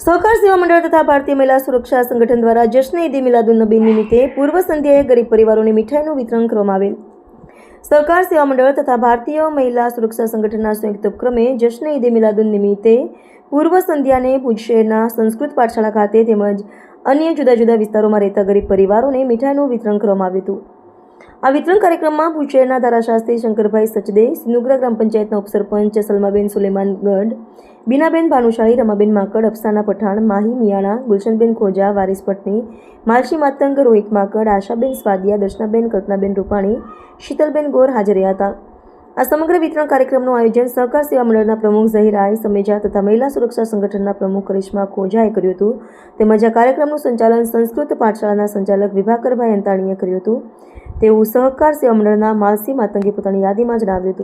સહકાર સેવા મંડળ તથા ભારતીય મહિલા સુરક્ષા સંગઠન દ્વારા જશ્ન ઈદે મિલાદુન નબી નિમિત્તે પૂર્વ સંધ્યાએ ગરીબ પરિવારોને મીઠાઈનું વિતરણ કરવામાં આવેલ. સહકાર સેવા મંડળ તથા ભારતીય મહિલા સુરક્ષા સંગઠનના સંયુક્ત ઉપક્રમે જશ્ન ઈદે મિલાદુન નિમિત્તે પૂર્વ સંધ્યાને ભુજ શહેરના સંસ્કૃત પાઠશાળા ખાતે તેમજ અન્ય જુદા જુદા વિસ્તારોમાં રહેતા ગરીબ પરિવારોને મીઠાઈનું વિતરણ કરવામાં આવ્યું હતું. આ વિતરણ કાર્યક્રમમાં ભુજ શહેરના ધારાશાસ્ત્રી શંકરભાઈ સચદે, સિનુગ્રા ગ્રામ પંચાયતના ઉપસરપંચ સલમાબેન સુલેમાન ગઢ, બીનાબેન ભાનુશાળી રમાબેન માકડ, અફસાના પઠાણ, માહી મિયાણા, ગુલશનબેન ખોજા, વારિસ પટની માલશી માતંગ, રોહિત માકડ, આશાબેન સ્વાદિયા, દર્શનાબેન કલ્પનાબેન રૂપાણી, શીતલબેન ગોર હાજર રહ્યા હતા. આ સમગ્ર વિતરણ કાર્યક્રમનું આયોજન સહકાર સેવા મંડળના પ્રમુખ ઝહીરાય સમેજા તથા મહિલા સુરક્ષા સંગઠનના પ્રમુખ કરિશ્મા કોજાએ કર્યું હતું. તેમજ આ કાર્યક્રમનું સંચાલન સંસ્કૃત પાઠશાળાના સંચાલક વિભાકરભાઈ અંતાણીએ કર્યું હતું. તેવું સહકાર સેવા મંડળના માલસી માતંગે પોતાની યાદીમાં જણાવ્યું હતું.